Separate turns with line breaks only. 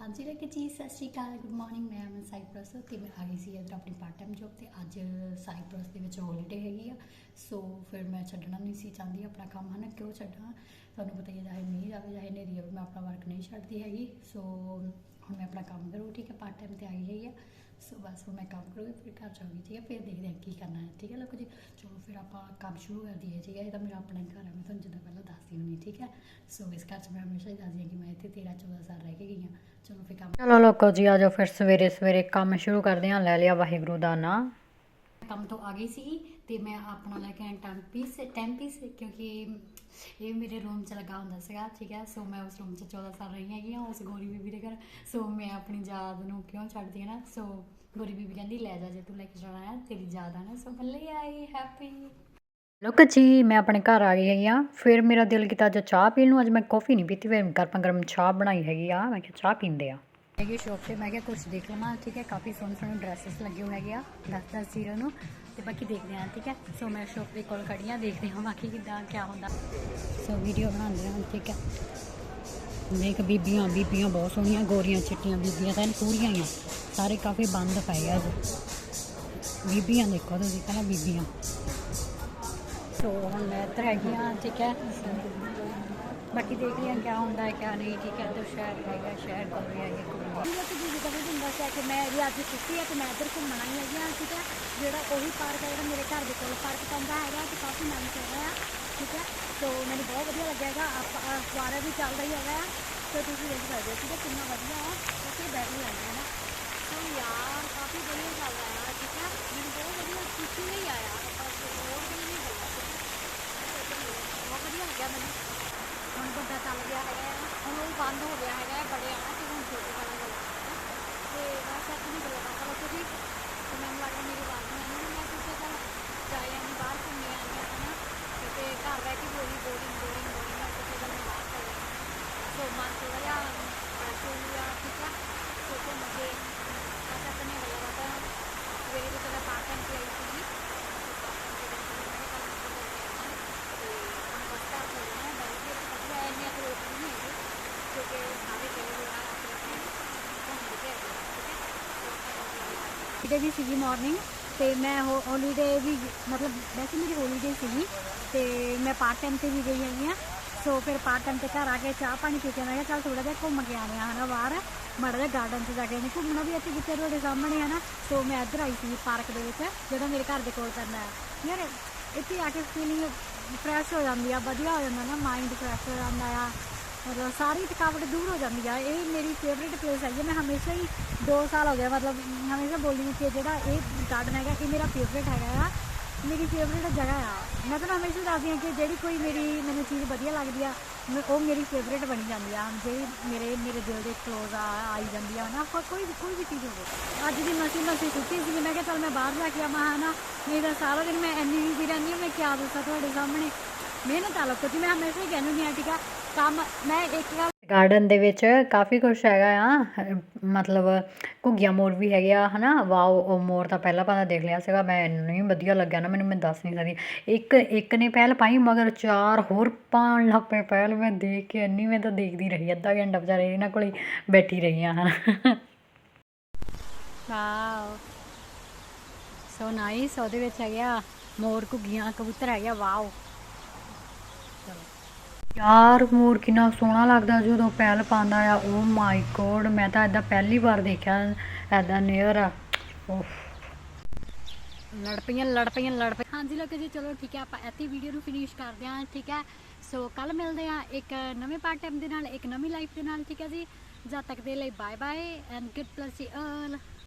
ਹਾਂਜੀ ਲੱਗੇ ਜੀ, ਸਤਿ ਸ਼੍ਰੀ ਅਕਾਲ। ਗੁੱਡ ਮਾਰਨਿੰਗ ਮੈਂ ਅਮਨ ਸਾਈਪ੍ਰਸ ਤੇ ਮੈਂ ਆ ਗਈ ਸੀ ਇੱਧਰ ਆਪਣੀ ਪਾਰਟ ਟਾਈਮ ਜੌਬ ਤੇ। ਅੱਜ ਸਾਈਪ੍ਰਸ ਦੇ ਵਿੱਚ ਹੌਲੀਡੇ ਹੈਗੀ ਆ। ਸੋ ਫਿਰ ਮੈਂ ਛੱਡਣਾ ਨਹੀਂ ਸੀ ਚਾਹੁੰਦੀ, ਆਪਣਾ ਕੰਮ ਹਨਾ, ਕਿਉਂ ਛੱਡਾਂ? ਤੁਹਾਨੂੰ ਪਤਾ ਹੀ ਹੈ ਚਾਹੇ ਮੀਂਹ ਆਵੇ, ਚਾਹੇ ਹਨੇਰੀ ਆਵੇ, ਮੈਂ ਆਪਣਾ ਵਰਕ ਨਹੀਂ ਛੱਡਦੀ ਹੈਗੀ। ਸੋ ਹੁਣ ਮੈਂ ਆਪਣਾ ਕੰਮ ਕਰੂ ਠੀਕ ਹੈ? ਪਾਰਟ ਟਾਈਮ ਤੇ ਆਈ ਹੈਗੀ ਆ। ਸੋ ਬਸ ਹੁਣ ਮੈਂ ਕੰਮ ਕਰੂਗੀ ਫਿਰ ਘਰ ਜਾਊਂਗੀ ਠੀਕ ਹੈ? ਫਿਰ ਦੇਖਦੇ ਹਾਂ ਕੀ ਕਰਨਾ ਹੈ ਠੀਕ ਹੈ? ਲੋਕੋ ਜੀ ਚਲੋ ਫਿਰ ਆਪਾਂ ਕੰਮ ਸ਼ੁਰੂ ਕਰ ਦਈਏ ਠੀਕ ਹੈ? ਇਹ ਤਾਂ ਮੇਰਾ ਆਪਣਾ ਹੀ ਘਰ ਹੈ ਮੈਂ ਤੁਹਾਨੂੰ ਜਿੱਦਾਂ ਪਹਿਲਾਂ ਦੱਸਦੀ ਹੁੰਦੀ ਠੀਕ ਹੈ? ਸੋ ਇਸ ਘਰ 'ਚ ਮੈਂ ਹਮੇਸ਼ਾ ਹੀ ਦੱਸਦੀ ਹਾਂ ਕਿ ਮੈਂ ਇੱਥੇ 13 14 ਸਾਲ ਰਹਿ ਕੇ ਗਈ ਹਾਂ। ਚਲੋ ਫਿਰ ਕੰਮ
ਚਲੋ ਲੋਕੋ ਜੀ ਆਜੋ ਫਿਰ ਸਵੇਰੇ ਸਵੇਰੇ ਕੰਮ ਸ਼ੁਰੂ ਕਰਦੇ ਹਾਂ ਲੈ ਲਿਆ ਵਾਹਿਗੁਰੂ ਦਾ ਨਾਮ।
ਕੰਮ ਤੋਂ ਆ ਗਈ ਸੀ ਤੇ ਮੈਂ ਆਪਣਾ ਲੈ ਕੇ ਆਇਆ ਟੈਂਪ ਪੀਸ ਟੈਂਪ ਪੀਸ ਕਿਉਂਕਿ ਇਹ ਮੇਰੇ ਰੂਮ 'ਚ ਲੱਗਾ ਹੁੰਦਾ ਸੀਗਾ ਠੀਕ ਹੈ? ਸੋ ਮੈਂ ਉਸ ਰੂਮ 'ਚ 14 ਸਾਲ ਰਹੀ ਹੈਗੀ ਹਾਂ ਉਸ ਗੋਰੀ ਬੀਬੀ ਦੇ ਘਰ। ਸੋ ਮੈਂ ਆਪਣੀ ਯਾਦ ਨੂੰ ਕਿਉਂ ਛੱਡਦੀ ਹਾਂ ਨਾ? ਸੋ ਗੋਰੀ ਬੀਬੀ ਕਹਿੰਦੀ ਲੈ ਜਾ ਜੇ ਤੂੰ ਲੈ ਕੇ ਜਾਣਾ ਹੈ ਤੇਰੀ ਯਾਦ ਆ ਨਾ? ਸੋ ਮੈਂ ਲੈ ਆਈ ਹੈਪੀ
ਲੋਕ ਜੀ ਮੈਂ ਆਪਣੇ ਘਰ ਆ ਗਈ ਹੈਗੀ ਆ ਫਿਰ ਮੇਰਾ ਦਿਲ ਕੀਤਾ ਅੱਜ ਚਾਹ ਪੀਣ ਨੂੰ। ਅੱਜ ਮੈਂ ਕਾਫੀ ਨਹੀਂ ਪੀਤੀ ਫਿਰ ਗਰਮ ਗਰਮ ਚਾਹ ਬਣਾਈ ਹੈਗੀ ਆ। ਮੈਂ ਕਿਹਾ ਚਾਹ ਪੀਂਦੇ ਆ
ਹੈਗੀ ਸ਼ੌਪ ਤੇ ਮੈਂ ਕਿਹਾ ਕੁਝ ਦੇਖ ਲਵਾਂ ਠੀਕ ਹੈ? ਕਾਫੀ ਸੋਹਣੇ ਸੋਹਣੇ ਡਰੈਸਸ ਲੱਗੇ ਹੋਏ ਹੈਗੇ ਆ ਦਸ ਦਸ ਸੀਰੀਅਲ ਨੂੰ। ਤੇ ਬਾਕੀ ਦੇਖਦੇ ਹਾਂ, ਠੀਕ ਹੈ? ਸੋ ਮੈਂ ਸ਼ੌਪ ਦੇ ਕੋਲ ਖੜੀ ਹਾਂ, ਦੇਖਦੇ ਹਾਂ ਬਾਕੀ ਕਿੱਦਾਂ, ਕਿਆ ਹੁੰਦਾ। ਸੋ ਵੀਡੀਓ ਬਣਾਉਂਦੇ ਹਾਂ, ਠੀਕ ਹੈ? ਦੇਖ ਬੀਬੀਆਂ ਬੀਬੀਆਂ ਬਹੁਤ ਸੋਹਣੀਆਂ, ਗੋਰੀਆਂ ਚਿੱਟੀਆਂ ਬੀਬੀਆਂ ਤਾਂ ਐਨ ਪੂਰੀਆਂ ਹੀ ਆ। ਸਾਰੇ ਕਾਫੀ ਬੰਦ ਪਏ ਆ ਜੀ ਬੀਬੀਆਂ ਦੇਖੋ ਤੁਸੀਂ, ਪਹਿਲਾਂ ਬੀਬੀਆਂ। ਸੋ ਹੁਣ ਮੈਂ ਇੱਧਰ ਹੈਗੀ ਹਾਂ, ਠੀਕ ਹੈ? ਬਾਕੀ ਦੇਖ ਲਿਆ ਕਿਆ ਹੁੰਦਾ ਹੈ ਕਿਆ ਨਹੀਂ ਠੀਕ ਹੈ ਤੇ ਸ਼ਹਿਰ ਹੈਗਾ ਸ਼ਹਿਰ ਕੋਲ ਵੀ ਹੈਗੇ ਘੁੰਮਣ। ਇਹ ਤਾਂ ਜੀ ਜਦੋਂ ਵੀ ਹੁੰਦਾ ਸੀ ਕਿ ਮੈਂ ਵੀ ਅੱਜ ਛੁੱਟੀ ਹੈ ਤੇ ਮੈਂ ਇੱਧਰ ਘੁੰਮਣ ਆਈ ਹੈਗੀ ਹਾਂ ਠੀਕ ਹੈ। ਜਿਹੜਾ ਉਹੀ ਪਾਰਕ ਹੈ ਜਿਹੜਾ ਮੇਰੇ ਘਰ ਦੇ ਕੋਲ ਪਾਰਕ ਪੈਂਦਾ ਹੈਗਾ ਤੇ ਕਾਫੀ ਨਾਮ ਹੈਗਾ ਆ ਠੀਕ ਹੈ। ਸੋ ਮੈਨੂੰ ਬਹੁਤ ਵਧੀਆ ਲੱਗਿਆ ਹੈਗਾ ਆਪਾਂ ਫੁਆਰਾ ਵੀ ਚੱਲ ਰਹੀ ਹੈਗਾ। ਤੇ ਤੁਸੀਂ ਦੇਖ ਸਕਦੇ ਹੋ ਠੀਕ ਹੈ ਕਿੰਨਾ ਵਧੀਆ ਹੈ ਉੱਥੇ ਬੈਠ ਵੀ ਆਉਂਦੇ ਹੈ ਨਾ। ਸੋ ਯਾਰ ਕਾਫੀ ਵਧੀਆ ਚੱਲ ਰਿਹਾ ਹੈ ਠੀਕ ਹੈ। ਮੈਨੂੰ ਬਹੁਤ ਵਧੀਆ ਖੁਸ਼ੀ ਨਹੀਂ ਆਇਆ ਬਸ ਹੋਰ ਕੋਈ ਨਹੀਂ ਹੋਇਆ। ਬਹੁਤ ਵਧੀਆ ਲੱਗਿਆ ਮੈਨੂੰ। ਹੁਣ ਵੱਡਾ ਚੱਲ ਗਿਆ ਹੈਗਾ ਹੁਣ ਉਹ ਬੰਦ ਹੋ ਗਿਆ ਹੈਗਾ ਬੜੇ ਆ ਤੇ ਹੁਣ ਛੋਟੇ ਚੱਲ ਗਿਆ ਤੇ ਬਸ ਆਪਣੀ ਗੱਲਾਂ ਬਾਤਾਂ ਰੱਖੋ ਜੀ ਤੇ ਮੈਨੂੰ ਲੱਗਦਾ ਮੇਰੀ ਆਵਾਜ਼ ਨਹੀਂ ਆਉਂਦੀ ਮੈਂ ਸੋਚਿਆ ਚੱਲ ਜਾਏ ਆਈ ਬਾਹਰ ਘੁੰਮੇ ਆਈ ਹਾਂ, ਹਨਾ। ਤੇ ਘਰ ਬਹਿ ਕੇ ਬੋਰੀ ਬੋਰਿੰਗ ਬੋਰਿੰਗ ਬੋਰਿੰਗ ਮੈਂ ਸੋਚਿਆ ਚੱਲ ਮੈਂ ਬਾਹਰ ਚੱਲ ਸੋ ਮਨ ਥੋੜਾ ਜਿਹਾ ਫਰੈਸ਼ ਹੋ ਠੀਕ ਹੈ ਸੋ ਘੁੰਮ ਕੇ ਆਪਣੀ ਗੱਲਾਂ ਬਾਤਾਂ ਸਵੇਰੇ ਤੋਂ ਪਹਿਲਾਂ ਪਾਰਟ ਟਾਈਮ ਤੇ ਆਈ ਸੀਗੀ ਹੌਲੀਡੇ ਵੀ ਸੀਗੀ ਮਾਰਨਿੰਗ ਤੇ ਮੈਂ ਹੌਲੀਡੇ ਵੀ, ਮਤਲਬ ਵੈਸੇ ਮੇਰੀ ਹੌਲੀਡੇ ਸੀਗੀ ਤੇ ਮੈਂ ਪਾਰਟ ਟਾਈਮ ਤੇ ਵੀ ਗਈ ਹੈਗੀ ਆ ਸੋ ਫਿਰ ਪਾਰਟ ਟਾਈਮ ਤੇ ਘਰ ਆ ਕੇ ਚਾਹ ਪਾਣੀ ਪੀ ਕੇ ਮੈਂ ਕਿਹਾ ਚੱਲ ਥੋੜਾ ਜਿਹਾ ਘੁੰਮ ਕੇ ਆਉਂਦੇ ਆ ਹਨਾ ਬਾਹਰ। ਮਾੜਾ ਜਿਹਾ ਗਾਰਡਨ 'ਚ ਜਾ ਕੇ ਨਹੀਂ ਘੁੰਮਣਾ ਵੀ ਇੱਥੇ ਜਿੱਥੇ ਤੁਹਾਡੇ ਸਾਹਮਣੇ ਹੈ ਨਾ। ਸੋ ਮੈਂ ਇੱਧਰ ਆਈ ਸੀ ਪਾਰਕ ਦੇ ਵਿੱਚ, ਜਿਹੜਾ ਮੇਰੇ ਘਰ ਦੇ ਕੋਲ ਪੈਂਦਾ ਹੈ। ਯਾਰ, ਇੱਥੇ ਆ ਕੇ ਫੀਲਿੰਗ ਫਰੈਸ਼ ਹੋ ਜਾਂਦੀ ਆ, ਵਧੀਆ ਹੋ ਜਾਂਦਾ ਨਾ ਮਾਈਂਡ ਫਰੈਸ਼ ਹੋ ਜਾਂਦਾ ਆ। ਮਤਲਬ ਸਾਰੀ ਥਕਾਵਟ ਦੂਰ ਹੋ ਜਾਂਦੀ ਆ। ਇਹ ਮੇਰੀ ਫੇਵਰਿਟ ਪਲੇਸ ਹੈਗੀ ਆ। ਮੈਂ ਹਮੇਸ਼ਾ ਹੀ 2 ਸਾਲ ਹੋ ਗਿਆ ਮਤਲਬ ਹਮੇਸ਼ਾ ਬੋਲੀ ਕਿ ਜਿਹੜਾ ਇਹ ਗਾਰਡਨ ਹੈਗਾ, ਇਹ ਮੇਰਾ ਫੇਵਰਿਟ ਹੈਗਾ ਆ। ਮੇਰੀ ਫੇਵਰਿਟ ਜਗ੍ਹਾ ਆ। ਮੈਂ ਤੁਹਾਨੂੰ ਹਮੇਸ਼ਾ ਦੱਸਦੀ ਹਾਂ ਕਿ ਜਿਹੜੀ ਕੋਈ ਮੇਰੀ, ਮੈਨੂੰ ਚੀਜ਼ ਵਧੀਆ ਲੱਗਦੀ ਆ, ਮੈਂ- ਉਹ ਮੇਰੀ ਫੇਵਰਿਟ ਬਣੀ ਜਾਂਦੀ ਆ। ਜਿਹੜੀ ਮੇਰੇ ਮੇਰੇ ਦਿਲ ਦੇ ਕਲੋਜ਼ ਆ, ਆਈ ਜਾਂਦੀ ਆ ਨਾ ਕੋਈ ਵੀ- ਕੋਈ ਵੀ ਚੀਜ਼ ਹੋਵੇ। ਅੱਜ ਦੀ ਮਸੀ ਮਸੀ ਛੁੱਟੀ ਸੀ ਮੈਂ ਕਿਹਾ ਚੱਲ ਮੈਂ ਬਾਹਰ ਜਾ ਕੇ ਆਵਾਂ, ਹਨਾ। ਨਹੀਂ ਤਾਂ ਸਾਰਾ ਦਿਨ ਮੈਂ ਇੰਨੀ ਵੀ ਰਹਿੰਦੀ ਹਾਂ ਮੈਂ ਕਿਆ ਦੱਸਾਂ ਤੁਹਾਡੇ ਸਾਹਮਣੇ। ਮਿਹਨਤ ਆ ਲੋਕੋ ਜੀ ਮੈਂ ਹਮੇਸ਼ਾ ਹੀ ਕਹਿੰਦੀ ਹਾਂ ਠੀਕ ਆ ਕੰਮ ਮੈਂ ਇੱਕ ਗੱਲ
ਗਾਰਡਨ ਦੇ ਵਿੱਚ ਕਾਫੀ ਕੁਝ ਹੈਗਾ ਆ ਮਤਲਬ ਘੁੱਗੀਆਂ ਮੋਰ ਵੀ ਹੈਗੇ ਆ ਹਨਾ? ਵਾਓ ਉਹ ਮੋਰ ਤਾਂ ਪਹਿਲਾਂ ਪਤਾ ਦੇਖ ਲਿਆ ਸੀਗਾ ਮੈਂ ਨਹੀਂ ਵਧੀਆ ਲੱਗਿਆ ਨਾ ਮੈਨੂੰ ਮੈਂ ਦੱਸ ਨਹੀਂ ਸਕਦੀ। ਇੱਕ ਇੱਕ ਨੇ ਪਹਿਲ ਪਾਈ ਮਗਰ ਚਾਰ ਹੋਰ ਪਾਉਣ ਲੱਗ ਪਏ ਪਹਿਲ ਮੈਂ ਦੇਖ ਕੇ ਇੰਨੀ ਮੈਂ ਤਾਂ ਦੇਖਦੀ ਰਹੀ ਅੱਧਾ ਘੰਟਾ ਵਿਚਾਰੇ ਇਹਨਾਂ ਕੋਲ ਹੀ ਬੈਠੀ ਰਹੀ ਆ ਹਨਾ
ਵਾਓ। ਸੋ ਨਾਈਸ ਉਹਦੇ ਵਿੱਚ ਹੈਗੇ ਮੋਰ ਘੁੱਗੀਆਂ ਕਬੂਤਰ ਹੈਗੇ ਵਾਓ।
ਯਾਰ ਮੋਰ ਕਿੰਨਾ ਸੋਹਣਾ ਲੱਗਦਾ ਜਦੋਂ ਪਹਿਲ ਪਾਉਂਦਾ ਆ। ਓ ਮਾਈ ਗੋਡ ਮੈਂ ਤਾਂ ਇਦਾਂ ਪਹਿਲੀ ਵਾਰ ਦੇਖਿਆ ਐਦਾਂ ਨੀਅਰ ਆ। ਉਫ
ਲੜ ਪਈਆਂ ਲੜ ਪਈਆਂ ਲੜ ਪਈਆਂ ਹਾਂਜੀ ਲੋਕ ਜੀ, ਚਲੋ ਠੀਕ ਹੈ, ਆਪਾਂ ਇੱਥੇ ਵੀਡੀਓ ਨੂੰ ਫਿਨਿਸ਼ ਕਰਦੇ ਹਾਂ, ਠੀਕ ਹੈ। ਸੋ ਕੱਲ ਮਿਲਦੇ ਹਾਂ ਇੱਕ ਨਵੇਂ ਪਾਰਟ ਟਾਈਮ ਦੇ ਨਾਲ, ਇੱਕ ਨਵੀਂ ਲਾਈਫ ਦੇ ਨਾਲ, ਠੀਕ ਹੈ ਜੀ। ਜਦ ਤੱਕ ਦੇ ਲਈ bye bye and good bless you all